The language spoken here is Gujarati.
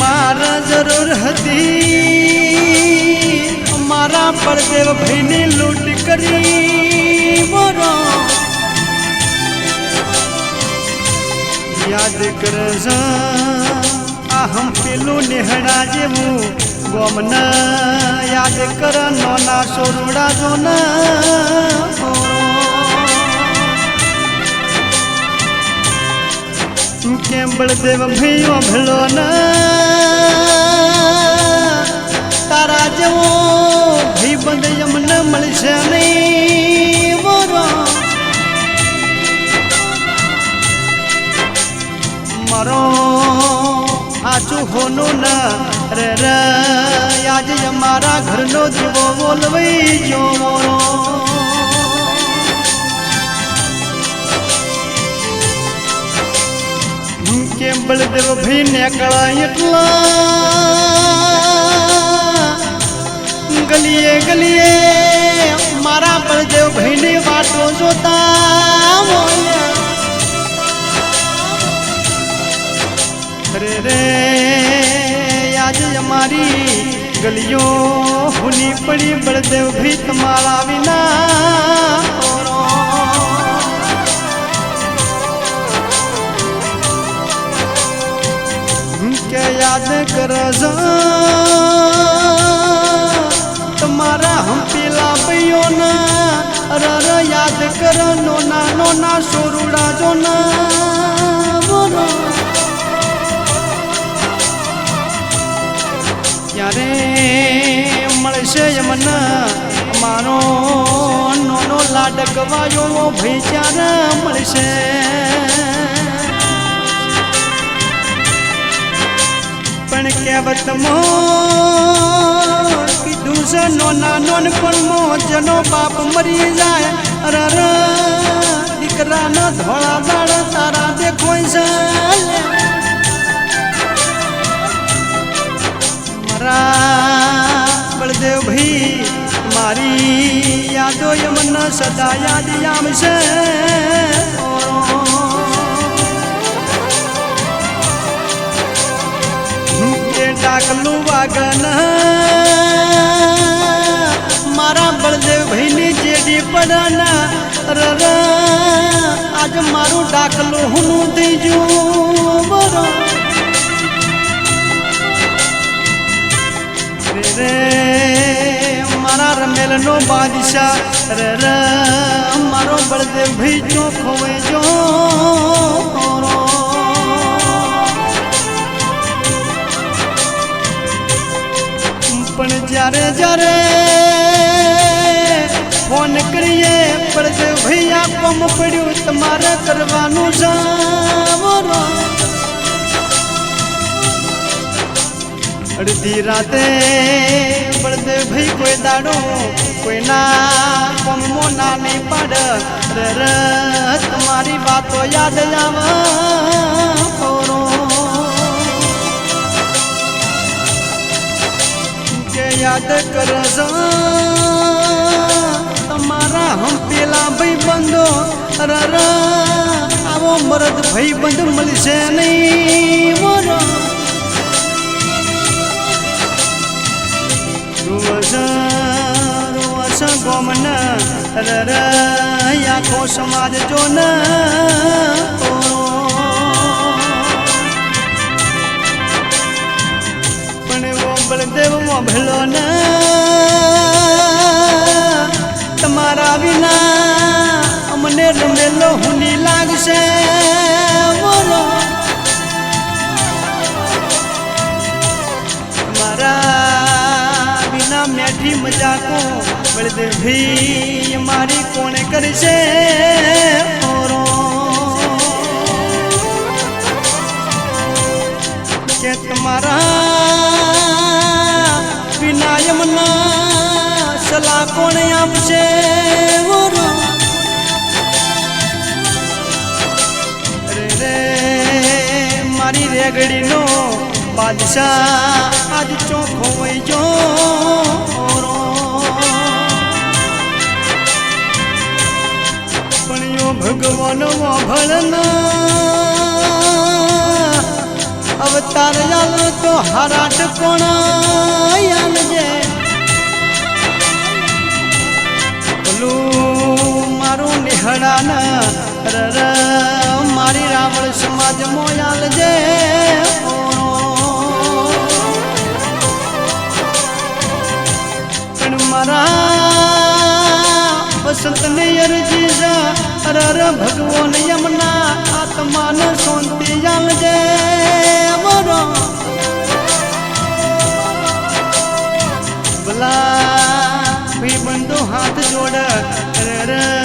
જેની જરૂર હતી. મારા પરદેવ ભાઈને લૂંટ કરી. બોરો યાદ કર આ હમ પેલું નેહડા જેવું ગોમના. યાદ કર, નોના સોરડા જોના. કેમ બળદેવ ભૈયો ભલો તારા મારો આચું હોનું ના. રે રે, આજે અમારા ઘરનો દીવો બોલવાઈ જો કેમ બળદેવ ભાઈ નીકળા એટલા? ગલીએ ગલીએ. અમારી ગલીઓ હુની પડી બળદેવ ભી તમારા વિના. કે યાદ કરજ. તમારા હમ પેલા ભાઈઓના રર યાદ કરો, નોના નોના, સોરુડા, જોના. મને મારો નોનો લાડકવાયો ભાઈ ત્યારે મળશે. પણ કહેવતમાં કીધું છે, નોના નોન પણ જેનો બાપ મરી જાય. અરર દીકરાના ધોળા દાળ તારા દેખોય છે. મારા બળદેવ ભાઈ, મારી યાદો મને સદા યાદ આવશે ડાકલું વાગન, મારા બળદેવ ભાઈની જેડી પડના આજ મારું ડાકલું હું થઈ જું નો બાદશાહ, રે રે, મારો બળદેવ ભાઈ ચોખ્ખો જો. પણ જ્યારે જ્યારે ફોન કરીએ, બળદેવ ભાઈ આપવામાં પડ્યું, તમારે કરવાનું જાવરો અડધી રાતે બળદેવ ભાઈ કોઈ દાડો, કોઈના કોમો ના નહીં પાડ. રે રે તમારી વાતો યાદ આવે. કે યાદ કરજો, તમારા હમ પેલા ભાઈ બંધો. રરા આવો મરદ ભાઈ બંધ મળશે નહીં. આખો ન જોન પણ એવો બળદેવ ભલો ન તમારા વિના અમને રમેલો હુની લાગશે. મેઠી મજાકો બળદેવ ભી મારી કોણે કરશે ઓરો કે તમારા વિનાયમ ના સલાહ કોણે આપશે ઓરો રે, મારી રેગડીનો બાદશાહ આજ ચોખ્ખો હોય જો પણ યો ભગવાન ભળના અવતાર યાલ તો હરાટ કોણા યાલ જે મારું નિહળાના રર મારી રાવણ સમાજ મોયાલ જે મારા વસંત ને અરજી રર ભગવાન યમના, આત્માન શાંતિ જાલ જે વરો ભલા ભાઈ બંધો હાથ જોડ. રર